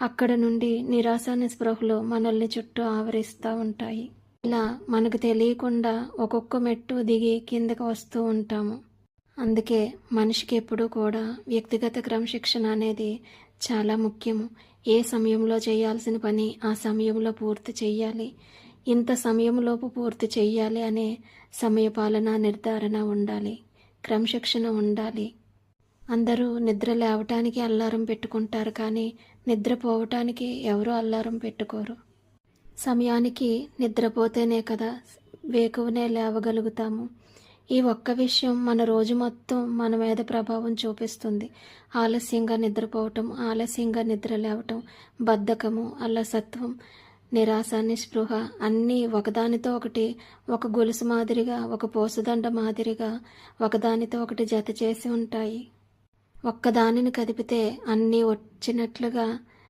అక్కడ నుండి నిరాశ నిస్పృహలు మనల్ని చుట్టూ ఆవరిస్తూ ఉంటాయి. ఇలా మనకు తెలియకుండా ఒక్కొక్క మెట్టు దిగి కిందకు వస్తూ ఉంటాము. అందుకే మనిషికి ఎప్పుడూ కూడా వ్యక్తిగత క్రమశిక్షణ అనేది చాలా ముఖ్యము. ఏ సమయంలో చేయాల్సిన పని ఆ సమయంలో పూర్తి చేయాలి ఇంత సమయంలోపు పూర్తి చేయాలి అనే సమయపాలన నిర్ధారణ ఉండాలి. క్రమశిక్షణ ఉండాలి. అందరూ నిద్ర లేవటానికి అల్లారం పెట్టుకుంటారు కానీ నిద్రపోవటానికి ఎవరూ అల్లారం పెట్టుకోరు. సమయానికి నిద్రపోతేనే కదా వేకువనే లేవగలుగుతాము. ఈ ఒక్క విషయం మన రోజు మొత్తం మన మీద ప్రభావం చూపిస్తుంది. ఆలస్యంగా నిద్రపోవటం ఆలస్యంగా నిద్ర లేవటం బద్ధకము అలసత్వం నిరాశ నిస్పృహ అన్నీ ఒకదానితో ఒకటి ఒక గొలుసు మాదిరిగా ఒక పోసుదండ మాదిరిగా ఒకదానితో ఒకటి జత చేసి ఉంటాయి. ఒక్కదానిని కదిపితే అన్నీ వచ్చినట్లుగా